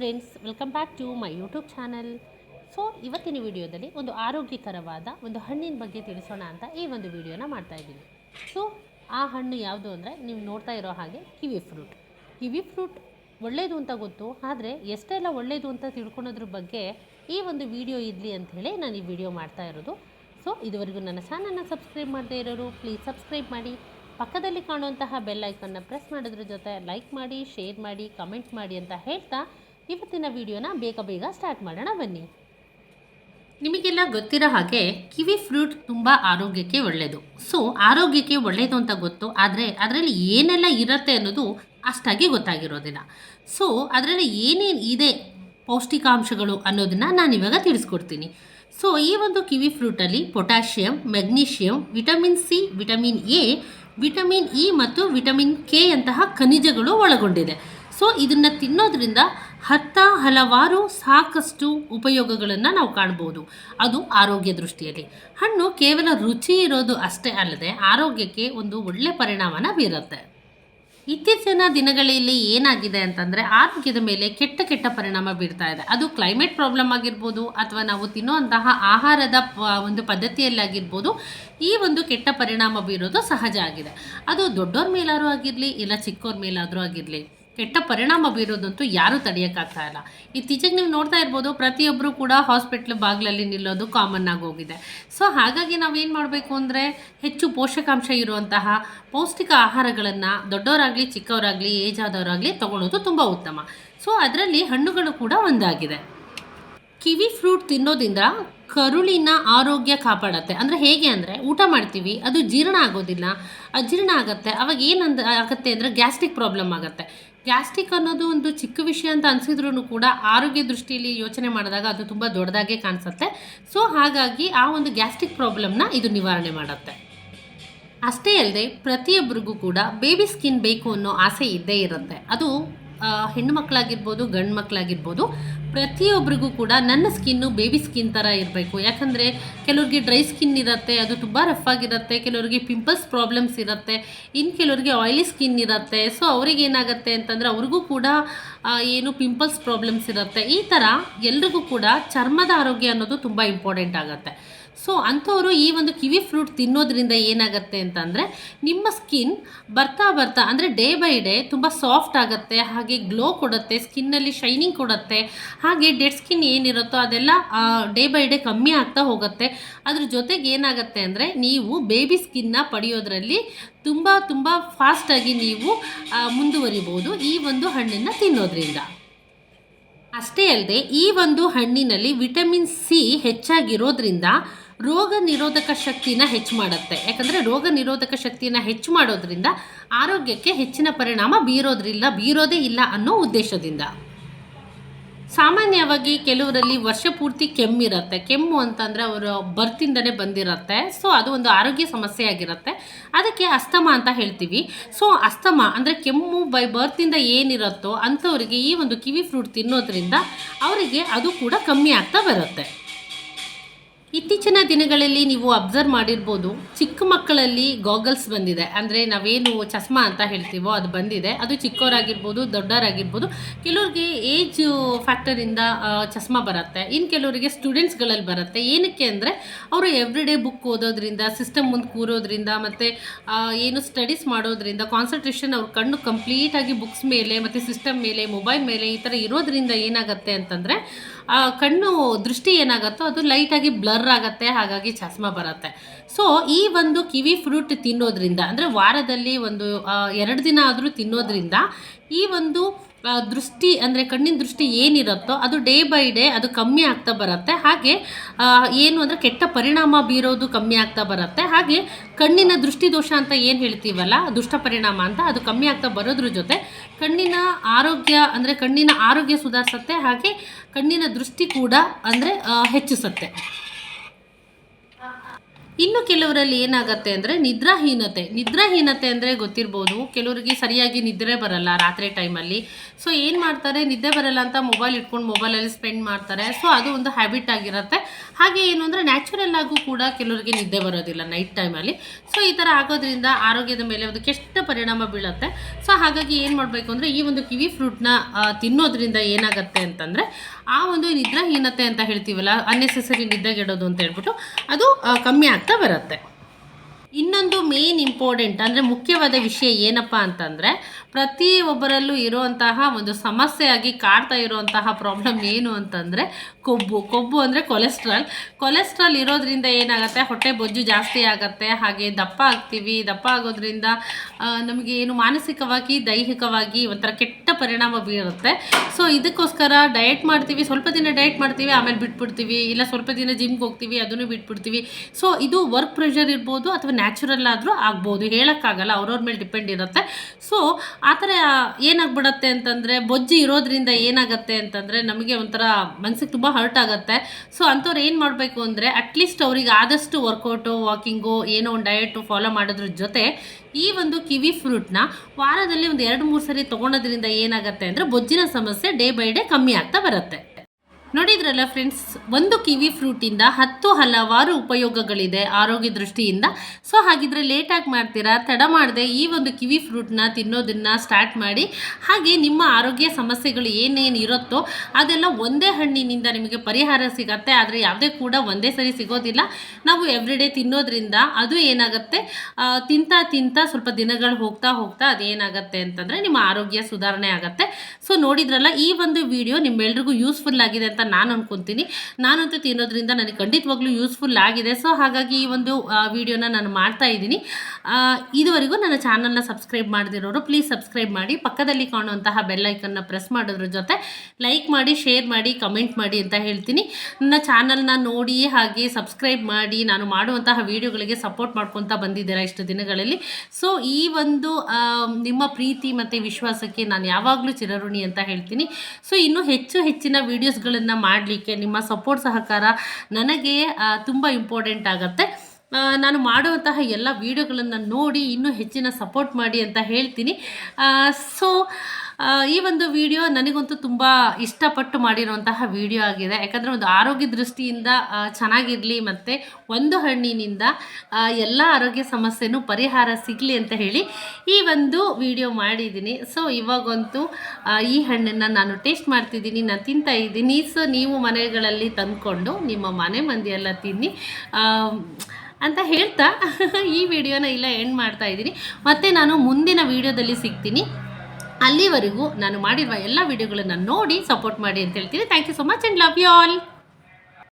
Friends welcome back to my YouTube channel so ಇವತ್ತಿನ ವಿಡಿಯೋದಲ್ಲಿ ಒಂದು ಆರೋಗ್ಯಕರವಾದ ಒಂದು ಹಣ್ಣಿನ ಬಗ್ಗೆ ತಿಳಿಸೋಣ ಅಂತ ಈ ಒಂದು ವಿಡಿಯೋನ ಮಾಡ್ತಾ ಇದ್ದೀನಿ. ಸೊ ಆ ಹಣ್ಣು ಯಾವುದು ಅಂದರೆ ನೀವು ನೋಡ್ತಾ ಇರೋ ಹಾಗೆ ಕಿವಿ ಫ್ರೂಟ್. ಕಿವಿ ಫ್ರೂಟ್ ಒಳ್ಳೆಯದು ಅಂತ ಗೊತ್ತು, ಆದರೆ ಎಷ್ಟೆಲ್ಲ ಒಳ್ಳೆಯದು ಅಂತ ತಿಳ್ಕೊಳೋದ್ರ ಬಗ್ಗೆ ಈ ಒಂದು ವಿಡಿಯೋ ಇರಲಿ ಅಂಥೇಳಿ ನಾನು ಈ ವಿಡಿಯೋ ಮಾಡ್ತಾ ಇರೋದು. ಸೊ ಇದುವರೆಗೂ ನನ್ನ ಚಾನಲ್ನ ಸಬ್ಸ್ಕ್ರೈಬ್ ಮಾಡದೇ ಇರೋರು ಪ್ಲೀಸ್ ಸಬ್ಸ್ಕ್ರೈಬ್ ಮಾಡಿ. ಪಕ್ಕದಲ್ಲಿ ಕಾಣುವಂತಹ ಬೆಲ್ ಐಕನ್ನ ಪ್ರೆಸ್ ಮಾಡೋದ್ರ ಜೊತೆ ಲೈಕ್ ಮಾಡಿ ಶೇರ್ ಮಾಡಿ ಕಮೆಂಟ್ ಮಾಡಿ ಅಂತ ಹೇಳ್ತಾ ಇವತ್ತಿನ ವಿಡಿಯೋನ ಬೇಗ ಬೇಗ ಸ್ಟಾರ್ಟ್ ಮಾಡೋಣ ಬನ್ನಿ. ನಿಮಗೆಲ್ಲ ಗೊತ್ತಿರೋ ಹಾಗೆ ಕಿವಿ ಫ್ರೂಟ್ ತುಂಬ ಆರೋಗ್ಯಕ್ಕೆ ಒಳ್ಳೆಯದು ಸೊ, ಆರೋಗ್ಯಕ್ಕೆ ಒಳ್ಳೆಯದು ಅಂತ ಗೊತ್ತು, ಆದರೆ ಅದರಲ್ಲಿ ಏನೆಲ್ಲ ಇರುತ್ತೆ ಅನ್ನೋದು ಅಷ್ಟಾಗಿ ಗೊತ್ತಾಗಿರೋದಿಲ್ಲ. ಸೊ, ಅದರಲ್ಲಿ ಏನೇನು ಇದೆ ಪೌಷ್ಟಿಕಾಂಶಗಳು ಅನ್ನೋದನ್ನು ನಾನು ಇವಾಗ ತಿಳಿಸ್ಕೊಡ್ತೀನಿ. ಸೊ, ಈ ಒಂದು kiwi ಫ್ರೂಟಲ್ಲಿ potassium, magnesium, vitamin C, vitamin A, vitamin E ಮತ್ತು ವಿಟಮಿನ್ ಕೆ ಅಂತಹ ಖನಿಜಗಳು ಒಳಗೊಂಡಿದೆ. ಸೊ ಇದನ್ನು ತಿನ್ನೋದ್ರಿಂದ ಹತ್ತ ಹಲವಾರು ಸಾಕಷ್ಟು ಉಪಯೋಗಗಳನ್ನು ನಾವು ಕಾಣ್ಬೋದು. ಅದು ಆರೋಗ್ಯ ದೃಷ್ಟಿಯಲ್ಲಿ. ಹಣ್ಣು ಕೇವಲ ರುಚಿ ಇರೋದು ಅಷ್ಟೇ ಅಲ್ಲದೆ ಆರೋಗ್ಯಕ್ಕೆ ಒಂದು ಒಳ್ಳೆ ಪರಿಣಾಮನ ಬೀರುತ್ತೆ. ಇತ್ತೀಚಿನ ದಿನಗಳಲ್ಲಿ ಏನಾಗಿದೆ ಅಂತಂದರೆ ಆರೋಗ್ಯದ ಮೇಲೆ ಕೆಟ್ಟ ಕೆಟ್ಟ ಪರಿಣಾಮ ಬೀರ್ತಾ ಇದೆ. ಅದು ಕ್ಲೈಮೇಟ್ ಪ್ರಾಬ್ಲಮ್ ಆಗಿರ್ಬೋದು ಅಥವಾ ನಾವು ತಿನ್ನುವಂತಹ ಆಹಾರದ ಒಂದು ಪದ್ಧತಿಯಲ್ಲಾಗಿರ್ಬೋದು ಈ ಒಂದು ಕೆಟ್ಟ ಪರಿಣಾಮ ಬೀರೋದು ಸಹಜ ಆಗಿದೆ. ಅದು ದೊಡ್ಡವ್ರ ಮೇಲಾದರೂ ಆಗಿರಲಿ ಇಲ್ಲ ಚಿಕ್ಕವ್ರ ಮೇಲಾದರೂ ಆಗಿರಲಿ ಕೆಟ್ಟ ಪರಿಣಾಮ ಬೀರೋದಂತೂ ಯಾರೂ ತಡೆಯೋಕ್ಕಾಗ್ತಾ ಇಲ್ಲ. ಇತ್ತೀಚೆಗೆ ನೀವು ನೋಡ್ತಾ ಇರ್ಬೋದು ಪ್ರತಿಯೊಬ್ಬರು ಕೂಡ ಹಾಸ್ಪಿಟ್ಲ್ ಬಾಗಿಲಲ್ಲಿ ನಿಲ್ಲೋದು ಕಾಮನ್ ಆಗಿ ಹೋಗಿದೆ. ಸೊ ಹಾಗಾಗಿ ನಾವೇನು ಮಾಡಬೇಕು ಅಂದರೆ, ಹೆಚ್ಚು ಪೋಷಕಾಂಶ ಇರುವಂತಹ ಪೌಷ್ಟಿಕ ಆಹಾರಗಳನ್ನು ದೊಡ್ಡವರಾಗಲಿ, ಚಿಕ್ಕವರಾಗಲಿ, ಏಜ್ ಆದವರಾಗಲಿ ತಗೊಳ್ಳೋದು ತುಂಬ ಉತ್ತಮ. ಸೊ ಅದರಲ್ಲಿ ಹಣ್ಣುಗಳು ಕೂಡ ಒಂದಾಗಿದೆ. ಕಿವಿ ಫ್ರೂಟ್ ತಿನ್ನೋದ್ರಿಂದ ಕರುಳಿನ ಆರೋಗ್ಯ ಕಾಪಾಡತ್ತೆ. ಅಂದರೆ ಹೇಗೆ ಅಂದರೆ, ಊಟ ಮಾಡ್ತೀವಿ, ಅದು ಜೀರ್ಣ ಆಗೋದಿಲ್ಲ. ಅಜೀರ್ಣ ಆಗುತ್ತೆ. ಅವಾಗ ಏನಂದ ಆಗುತ್ತೆ ಅಂದರೆ ಗ್ಯಾಸ್ಟ್ರಿಕ್ ಪ್ರಾಬ್ಲಮ್ ಆಗುತ್ತೆ. ಗ್ಯಾಸ್ಟ್ರಿಕ್ ಅನ್ನೋದು ಒಂದು ಚಿಕ್ಕ ವಿಷಯ ಅಂತ ಅನಿಸಿದ್ರೂ ಕೂಡ ಆರೋಗ್ಯ ದೃಷ್ಟಿಯಲ್ಲಿ ಯೋಚನೆ ಮಾಡಿದಾಗ ಅದು ತುಂಬ ದೊಡ್ಡದಾಗೆ ಕಾಣಿಸುತ್ತೆ. ಸೊ, ಹಾಗಾಗಿ ಆ ಒಂದು ಗ್ಯಾಸ್ಟ್ರಿಕ್ ಪ್ರಾಬ್ಲಮ್ನ ಇದು ನಿವಾರಣೆ ಮಾಡುತ್ತೆ. ಅಷ್ಟೇ ಅಲ್ಲದೆ ಪ್ರತಿಯೊಬ್ಬರಿಗೂ ಕೂಡ ಬೇಬಿ ಸ್ಕಿನ್ ಬೇಕು ಅನ್ನೋ ಆಸೆ ಇದ್ದೇ ಇರುತ್ತೆ. ಅದು ಹೆಣ್ಣು ಮಕ್ಕಳಾಗಿರ್ಬೋದು, ಗಂಡು ಮಕ್ಕಳಾಗಿರ್ಬೋದು ಪ್ರತಿಯೊಬ್ಬರಿಗೂ ಕೂಡ ನನ್ನ ಸ್ಕಿನ್ನು ಬೇಬಿ ಸ್ಕಿನ್ ಥರ ಇರಬೇಕು. ಯಾಕಂದರೆ ಕೆಲವ್ರಿಗೆ ಡ್ರೈ ಸ್ಕಿನ್ ಇರುತ್ತೆ, ಅದು ತುಂಬ ರಫ್ ಆಗಿರುತ್ತೆ, ಕೆಲವರಿಗೆ ಪಿಂಪಲ್ಸ್ ಪ್ರಾಬ್ಲಮ್ಸ್ ಇರುತ್ತೆ ಇನ್ನು ಕೆಲವರಿಗೆ ಆಯಿಲಿ ಸ್ಕಿನ್ ಇರುತ್ತೆ. ಸೊ ಅವ್ರಿಗೆ ಏನಾಗುತ್ತೆ ಅಂತಂದರೆ ಅವ್ರಿಗೂ ಕೂಡ ಏನು ಪಿಂಪಲ್ಸ್ ಪ್ರಾಬ್ಲಮ್ಸ್ ಇರುತ್ತೆ. ಈ ಥರ ಎಲ್ರಿಗೂ ಕೂಡ ಚರ್ಮದ ಆರೋಗ್ಯ ಅನ್ನೋದು ತುಂಬ ಇಂಪಾರ್ಟೆಂಟ್ ಆಗುತ್ತೆ. ಸೊ ಅಂಥವರು ಈ ಒಂದು ಕಿವಿ ಫ್ರೂಟ್ ತಿನ್ನೋದ್ರಿಂದ ಏನಾಗುತ್ತೆ ಅಂತಂದರೆ ನಿಮ್ಮ ಸ್ಕಿನ್ ಬರ್ತಾ ಬರ್ತಾ ಅಂದರೆ ಡೇ ಬೈ ಡೇ ತುಂಬ ಸಾಫ್ಟ್ ಆಗುತ್ತೆ, ಹಾಗೆ ಗ್ಲೋ ಕೊಡುತ್ತೆ, ಸ್ಕಿನ್ನಲ್ಲಿ ಶೈನಿಂಗ್ ಕೊಡುತ್ತೆ, ಹಾಗೆ ಡೆಡ್ ಸ್ಕಿನ್ ಏನಿರುತ್ತೋ ಅದೆಲ್ಲ ಡೇ ಬೈ ಡೇ ಕಮ್ಮಿ ಆಗ್ತಾ ಹೋಗುತ್ತೆ. ಅದ್ರ ಜೊತೆಗೆ ಏನಾಗುತ್ತೆ ಅಂದರೆ ನೀವು ಬೇಬಿ ಸ್ಕಿನ್ನ ಪಡೆಯೋದ್ರಲ್ಲಿ ತುಂಬ ತುಂಬ ಫಾಸ್ಟಾಗಿ ನೀವು ಮುಂದುವರಿಬೋದು ಈ ಒಂದು ಹಣ್ಣನ್ನು ತಿನ್ನೋದ್ರಿಂದ. ಅಷ್ಟೇ ಅಲ್ಲದೆ ಈ ಒಂದು ಹಣ್ಣಿನಲ್ಲಿ ವಿಟಮಿನ್ ಸಿ ಹೆಚ್ಚಾಗಿರೋದ್ರಿಂದ ರೋಗ ನಿರೋಧಕ ಶಕ್ತಿನ ಹೆಚ್ಚು ಮಾಡುತ್ತೆ. ಯಾಕಂದರೆ ರೋಗ ನಿರೋಧಕ ಶಕ್ತಿಯನ್ನು ಹೆಚ್ಚು ಮಾಡೋದ್ರಿಂದ ಆರೋಗ್ಯಕ್ಕೆ ಹೆಚ್ಚಿನ ಪರಿಣಾಮ ಬೀರೋದ್ರಿಲ್ಲ, ಬೀರೋದೇ ಇಲ್ಲ ಅನ್ನೋ ಉದ್ದೇಶದಿಂದ. ಸಾಮಾನ್ಯವಾಗಿ ಕೆಲವರಲ್ಲಿ ವರ್ಷ ಪೂರ್ತಿ ಕೆಮ್ಮಿರುತ್ತೆ. ಕೆಮ್ಮು ಅಂತಂದರೆ ಅವರು ಬರ್ತಿಂದನೇ ಬಂದಿರುತ್ತೆ. ಸೊ, ಅದು ಒಂದು ಆರೋಗ್ಯ ಸಮಸ್ಯೆ ಆಗಿರುತ್ತೆ. ಅದಕ್ಕೆ ಅಸ್ತಮ ಅಂತ ಹೇಳ್ತೀವಿ. ಸೊ, ಅಸ್ತಮ ಅಂದರೆ ಕೆಮ್ಮು ಬೈ ಬರ್ತಿಂದ ಏನಿರುತ್ತೋ ಅಂಥವರಿಗೆ ಈ ಒಂದು ಕಿವಿ ಫ್ರೂಟ್ ತಿನ್ನೋದ್ರಿಂದ ಅವರಿಗೆ ಅದು ಕೂಡ ಕಮ್ಮಿ ಆಗ್ತಾ ಬರುತ್ತೆ. ಇತ್ತೀಚಿನ ದಿನಗಳಲ್ಲಿ ನೀವು ಅಬ್ಸರ್ವ್ ಮಾಡಿರ್ಬೋದು, ಚಿಕ್ಕ ಮಕ್ಕಳಲ್ಲಿ ಗಾಗಲ್ಸ್ ಬಂದಿದೆ. ಅಂದರೆ ನಾವೇನು ಚಸ್ಮಾ ಅಂತ ಹೇಳ್ತೀವೋ ಅದು ಬಂದಿದೆ. ಅದು ಚಿಕ್ಕವರಾಗಿರ್ಬೋದು, ದೊಡ್ಡವರಾಗಿರ್ಬೋದು. ಕೆಲವ್ರಿಗೆ ಏಜ್ ಫ್ಯಾಕ್ಟರಿಂದ ಚಸ್ಮಾ ಬರುತ್ತೆ. ಇನ್ನು ಕೆಲವರಿಗೆ ಸ್ಟೂಡೆಂಟ್ಸ್ಗಳಲ್ಲಿ ಬರುತ್ತೆ. ಏನಕ್ಕೆ ಅಂದರೆ, ಅವರು ಎವ್ರಿ ಡೇ ಬುಕ್ ಓದೋದ್ರಿಂದ ಸಿಸ್ಟಮ್ ಮುಂದೆ ಕೂರೋದ್ರಿಂದ, ಮತ್ತು ಏನು ಸ್ಟಡೀಸ್ ಮಾಡೋದ್ರಿಂದ ಕಾನ್ಸಂಟ್ರೇಷನ್ ಅವ್ರ ಕಣ್ಣು ಕಂಪ್ಲೀಟಾಗಿ ಬುಕ್ಸ್ ಮೇಲೆ, ಮತ್ತು ಸಿಸ್ಟಮ್ ಮೇಲೆ ಮೊಬೈಲ್ ಮೇಲೆ ಈ ಥರ ಇರೋದ್ರಿಂದ ಏನಾಗುತ್ತೆ ಅಂತಂದರೆ ಆ ಕಣ್ಣು ದೃಷ್ಟಿ ಏನಾಗುತ್ತೋ ಅದು ಲೈಟಾಗಿ ಬ್ಲರ್ ಆಗುತ್ತೆ, ಹಾಗಾಗಿ ಚಸ್ಮಾ ಬರುತ್ತೆ. ಸೊ ಈ ಒಂದು ಕಿವಿ ಫ್ರೂಟ್ ತಿನ್ನೋದ್ರಿಂದ, ಅಂದರೆ ವಾರದಲ್ಲಿ ಒಂದು ಎರಡು ದಿನ ಆದರೂ ತಿನ್ನೋದ್ರಿಂದ ಈ ಒಂದು ದೃಷ್ಟಿ ಅಂದರೆ ಕಣ್ಣಿನ ದೃಷ್ಟಿ ಏನಿರುತ್ತೋ ಅದು ಡೇ ಬೈ ಡೇ ಅದು ಕಮ್ಮಿ ಆಗ್ತಾ ಬರುತ್ತೆ. ಹಾಗೆ ಏನು ಅಂದರೆ ಕೆಟ್ಟ ಪರಿಣಾಮ ಬೀರೋದು ಕಮ್ಮಿ ಆಗ್ತಾ ಬರುತ್ತೆ. ಹಾಗೆ ಕಣ್ಣಿನ ದೃಷ್ಟಿದೋಷ ಅಂತ ಏನು ಹೇಳ್ತೀವಲ್ಲ, ದುಷ್ಟ ಪರಿಣಾಮ ಅಂತ ಅದು ಕಮ್ಮಿ ಆಗ್ತಾ ಬರೋದ್ರ ಜೊತೆ ಕಣ್ಣಿನ ಆರೋಗ್ಯ ಅಂದರೆ ಕಣ್ಣಿನ ಆರೋಗ್ಯ ಸುಧಾರಿಸುತ್ತೆ. ಹಾಗೆ ಕಣ್ಣಿನ ದೃಷ್ಟಿ ಕೂಡ ಅಂದರೆ ಹೆಚ್ಚಿಸುತ್ತೆ. ಇನ್ನು ಕೆಲವರಲ್ಲಿ ಏನಾಗುತ್ತೆ ಅಂದರೆ ನಿದ್ರಾಹೀನತೆ. ನಿದ್ರಾಹೀನತೆ ಅಂದರೆ ಗೊತ್ತಿರ್ಬೋದು, ಕೆಲವರಿಗೆ ಸರಿಯಾಗಿ ನಿದ್ರೆ ಬರಲ್ಲ ರಾತ್ರಿ ಟೈಮಲ್ಲಿ ಸೊ ಏನು ಮಾಡ್ತಾರೆ? ನಿದ್ದೆ ಬರಲ್ಲ ಅಂತ ಮೊಬೈಲ್ ಇಟ್ಕೊಂಡು ಮೊಬೈಲಲ್ಲಿ ಸ್ಪೆಂಡ್ ಮಾಡ್ತಾರೆ. ಸೊ ಅದು ಒಂದು ಹ್ಯಾಬಿಟ್ ಆಗಿರುತ್ತೆ. ಹಾಗೆ ಏನು ಅಂದರೆ ನ್ಯಾಚುರಲ್ ಆಗೂ ಕೂಡ ಕೆಲವರಿಗೆ ನಿದ್ದೆ ಬರೋದಿಲ್ಲ ನೈಟ್ ಟೈಮಲ್ಲಿ ಸೊ ಈ ಥರ ಆಗೋದ್ರಿಂದ ಆರೋಗ್ಯದ ಮೇಲೆ ಒಂದು ಕೆಟ್ಟ ಪರಿಣಾಮ ಬೀಳುತ್ತೆ. ಸೊ ಹಾಗಾಗಿ ಏನು ಮಾಡಬೇಕು ಅಂದರೆ ಈ ಒಂದು ಕಿವಿ ಫ್ರೂಟ್ನ ತಿನ್ನೋದ್ರಿಂದ ಏನಾಗುತ್ತೆ ಅಂತಂದರೆ ಆ ಒಂದು ನಿದ್ರಾಹೀನತೆ ಅಂತ ಹೇಳ್ತೀವಲ್ಲ ಅನ್ನೆಸೆಸರಿ ನಿದ್ದೆಗೆಡೋದು ಅಂತ ಹೇಳ್ಬಿಟ್ಟು ಅದು ಕಮ್ಮಿ ಕಮ್ಮಿ ಆಗ್ತಾ ಬರುತ್ತೆ ಇನ್ನೊಂದು ಮೇನ್ ಇಂಪಾರ್ಟೆಂಟ್ ಅಂದರೆ ಮುಖ್ಯವಾದ ವಿಷಯ ಏನಪ್ಪ ಅಂತಂದರೆ ಪ್ರತಿಯೊಬ್ಬರಲ್ಲೂ ಇರುವಂತಹ ಒಂದು ಸಮಸ್ಯೆಯಾಗಿ ಕಾಡ್ತಾ ಇರುವಂತಹ ಪ್ರಾಬ್ಲಮ್ ಏನು ಅಂತಂದರೆ ಕೊಬ್ಬು. ಕೊಬ್ಬು ಅಂದರೆ ಕೊಲೆಸ್ಟ್ರಾಲ್ ಕೊಲೆಸ್ಟ್ರಾಲ್ ಇರೋದ್ರಿಂದ ಏನಾಗುತ್ತೆ? ಹೊಟ್ಟೆ ಬೊಜ್ಜು ಜಾಸ್ತಿ ಆಗುತ್ತೆ. ಹಾಗೆ ದಪ್ಪ ಆಗ್ತೀವಿ. ದಪ್ಪ ಆಗೋದ್ರಿಂದ ನಮಗೆ ಏನು ಮಾನಸಿಕವಾಗಿ, ದೈಹಿಕವಾಗಿ ಒಂಥರ ಕೆಟ್ಟ ಪರಿಣಾಮ ಬೀರುತ್ತೆ. ಸೊ ಇದಕ್ಕೋಸ್ಕರ ಡಯಟ್ ಮಾಡ್ತೀವಿ. ಸ್ವಲ್ಪ ದಿನ ಡಯಟ್ ಮಾಡ್ತೀವಿ, ಆಮೇಲೆ ಬಿಟ್ಬಿಡ್ತೀವಿ. ಇಲ್ಲ ಸ್ವಲ್ಪ ದಿನ ಜಿಮ್ಗೆ ಹೋಗ್ತೀವಿ, ಅದನ್ನು ಬಿಟ್ಬಿಡ್ತೀವಿ. ಸೊ ಇದು ವರ್ಕ್ ಪ್ರೆಷರ್ ಇರ್ಬೋದು ಅಥವಾ ನ್ಯಾಚುರಲ್ ಆದರೂ ಆಗ್ಬೋದು, ಹೇಳೋಕ್ಕಾಗಲ್ಲ, ಅವ್ರವ್ರ ಮೇಲೆ ಡಿಪೆಂಡ್ ಇರುತ್ತೆ. ಸೊ ಆ ಥರ ಏನಾಗ್ಬಿಡತ್ತೆ ಅಂತಂದರೆ, ಬೊಜ್ಜು ಇರೋದ್ರಿಂದ ಏನಾಗುತ್ತೆ ಅಂತಂದರೆ, ನಮಗೆ ಒಂಥರ ಮನಸ್ಸಿಗೆ ತುಂಬ ಹರ್ಟ್ ಆಗುತ್ತೆ. ಸೊ ಅಂಥವ್ರು ಏನು ಮಾಡಬೇಕು ಅಂದರೆ ಅಟ್ಲೀಸ್ಟ್ ಅವ್ರಿಗೆ ಆದಷ್ಟು ವರ್ಕೌಟು ವಾಕಿಂಗು ಏನೋ ಒಂದು ಡಯಟು ಫಾಲೋ ಮಾಡೋದ್ರ ಜೊತೆ, ಈ ಒಂದು ಕಿವಿ ಫ್ರೂಟ್ನ ವಾರದಲ್ಲಿ ಒಂದು ಎರಡು ಮೂರು ಸರಿ ತೊಗೊಳೋದ್ರಿಂದ ಏನಾಗುತ್ತೆ ಅಂದರೆ, ಬೊಜ್ಜಿನ ಸಮಸ್ಯೆ ಡೇ ಬೈ ಡೇ ಕಮ್ಮಿ ಆಗ್ತಾ ಬರುತ್ತೆ. ನೋಡಿದ್ರಲ್ಲ ಫ್ರೆಂಡ್ಸ್ ಒಂದು ಕಿವಿ ಫ್ರೂಟಿಂದ ಹತ್ತು ಹಲವಾರು ಉಪಯೋಗಗಳಿದೆ ಆರೋಗ್ಯ ದೃಷ್ಟಿಯಿಂದ. ಸೊ ಹಾಗಿದ್ರೆ ಲೇಟಾಗಿ ಮಾಡ್ತೀರಾ? ತಡ ಮಾಡದೆ ಈ ಒಂದು ಕಿವಿ ಫ್ರೂಟ್ನ ತಿನ್ನೋದನ್ನು ಸ್ಟಾರ್ಟ್ ಮಾಡಿ. ಹಾಗೆ ನಿಮ್ಮ ಆರೋಗ್ಯ ಸಮಸ್ಯೆಗಳು ಏನೇನು ಇರುತ್ತೋ ಅದೆಲ್ಲ ಒಂದೇ ಹಣ್ಣಿನಿಂದ ನಿಮಗೆ ಪರಿಹಾರ ಸಿಗತ್ತೆ. ಆದರೆ ಯಾವುದೇ ಕೂಡ ಒಂದೇ ಸರಿ ಸಿಗೋದಿಲ್ಲ. ನಾವು ಎವ್ರಿಡೇ ತಿನ್ನೋದ್ರಿಂದ ಅದು ಏನಾಗುತ್ತೆ? ತಿಂತಾ ತಿಂತಾ ಸ್ವಲ್ಪ ದಿನಗಳು ಹೋಗ್ತಾ ಹೋಗ್ತಾ ಅದೇನಾಗುತ್ತೆ ಅಂತಂದರೆ ನಿಮ್ಮ ಆರೋಗ್ಯ ಸುಧಾರಣೆ ಆಗುತ್ತೆ. ಸೊ ನೋಡಿದ್ರಲ್ಲ ಈ ಒಂದು ವಿಡಿಯೋ ನಿಮ್ಮೆಲ್ರಿಗೂ ಯೂಸ್ಫುಲ್ ಆಗಿದೆ ಅಂತ ನಾನು ಅನ್ಕೊತೀನಿ. ನಾನಂತೂ ತಿನ್ನೋದ್ರಿಂದ ನನಗೆ ಖಂಡಿತವಾಗ್ಲೂ ಯೂಸ್ಫುಲ್ ಆಗಿದೆ. ಸೊ ಹಾಗಾಗಿ ಈ ಒಂದು ವಿಡಿಯೋನ ನಾನು ಮಾಡ್ತಾ ಇದ್ದೀನಿ. ಇದುವರೆಗೂ ನನ್ನ ಚಾನಲ್ನ ಸಬ್ಸ್ಕ್ರೈಬ್ ಮಾಡದಿರೋರು ಪ್ಲೀಸ್ ಸಬ್ಸ್ಕ್ರೈಬ್ ಮಾಡಿ. ಪಕ್ಕದಲ್ಲಿ ಕಾಣುವಂತಹ ಬೆಲ್ಲೈಕನ್ನ ಪ್ರೆಸ್ ಮಾಡೋದ್ರ ಜೊತೆ ಲೈಕ್ ಮಾಡಿ ಶೇರ್ ಮಾಡಿ ಕಮೆಂಟ್ ಮಾಡಿ ಅಂತ ಹೇಳ್ತೀನಿ. ನನ್ನ ಚಾನಲ್ನ ನೋಡಿ ಹಾಗೆ ಸಬ್ಸ್ಕ್ರೈಬ್ ಮಾಡಿ. ನಾನು ಮಾಡುವಂತಹ ವಿಡಿಯೋಗಳಿಗೆ ಸಪೋರ್ಟ್ ಮಾಡ್ಕೊತ ಬಂದಿದ್ದೀರಾ ಇಷ್ಟು ದಿನಗಳಲ್ಲಿ. ಸೊ ಈ ಒಂದು ನಿಮ್ಮ ಪ್ರೀತಿ ಮತ್ತು ವಿಶ್ವಾಸಕ್ಕೆ ನಾನು ಯಾವಾಗಲೂ ಚಿರಋಣಿ ಅಂತ ಹೇಳ್ತೀನಿ. ಸೊ ಇನ್ನೂ ಹೆಚ್ಚು ಹೆಚ್ಚಿನ ವೀಡಿಯೋಸ್ಗಳನ್ನು ಮಾಡಲಿಕ್ಕೆ, ನಿಮ್ಮ ಸಪೋರ್ಟ್ ಸಹಕಾರ ನನಗೆ ತುಂಬ ಇಂಪಾರ್ಟೆಂಟ್ ಆಗುತ್ತೆ. ನಾನು ಮಾಡುವಂತಹ ಎಲ್ಲ ವೀಡಿಯೋಗಳನ್ನು ನೋಡಿ ಇನ್ನೂ ಹೆಚ್ಚಿನ ಸಪೋರ್ಟ್ ಮಾಡಿ ಅಂತ ಹೇಳ್ತೀನಿ. ಸೊ ಈ ಒಂದು ವಿಡಿಯೋ ನನಗಂತೂ ತುಂಬ ಇಷ್ಟಪಟ್ಟು ಮಾಡಿರುವಂತಹ ವಿಡಿಯೋ ಆಗಿದೆ. ಯಾಕಂದರೆ ಒಂದು ಆರೋಗ್ಯ ದೃಷ್ಟಿಯಿಂದ ಚೆನ್ನಾಗಿರಲಿ ಮತ್ತು ಒಂದು ಹಣ್ಣಿನಿಂದ ಎಲ್ಲ ಆರೋಗ್ಯ ಸಮಸ್ಯೆನೂ ಪರಿಹಾರ ಸಿಗಲಿ ಅಂತ ಹೇಳಿ ಈ ಒಂದು ವಿಡಿಯೋ ಮಾಡಿದ್ದೀನಿ. ಸೊ ಇವಾಗಂತೂ ಈ ಹಣ್ಣನ್ನು ನಾನು ಟೇಸ್ಟ್ ಮಾಡ್ತಿದ್ದೀನಿ, ನಾನು ತಿಂತಾ ಇದ್ದೀನಿ. ಸೊ ನೀವು ಮನೆಗಳಲ್ಲಿ ತಂದ್ಕೊಂಡು, ನಿಮ್ಮ ಮನೆ ಮಂದಿಯೆಲ್ಲ ತಿನ್ನಿ. ಅಂತ ಹೇಳ್ತಾ ಈ ವಿಡಿಯೋನ ಇಲ್ಲ ಎಂಡ್ ಮಾಡ್ತಾ ಇದ್ದೀನಿ. ಮತ್ತು ನಾನು ಮುಂದಿನ ವಿಡಿಯೋದಲ್ಲಿ ಸಿಗ್ತೀನಿ. ಅಲ್ಲಿವರೆಗೂ ನಾನು ಮಾಡಿರುವ ಎಲ್ಲ ವಿಡಿಯೋಗಳನ್ನು ನೋಡಿ ಸಪೋರ್ಟ್ ಮಾಡಿ ಅಂತ ಹೇಳ್ತೀನಿ. Thank you so much and love you all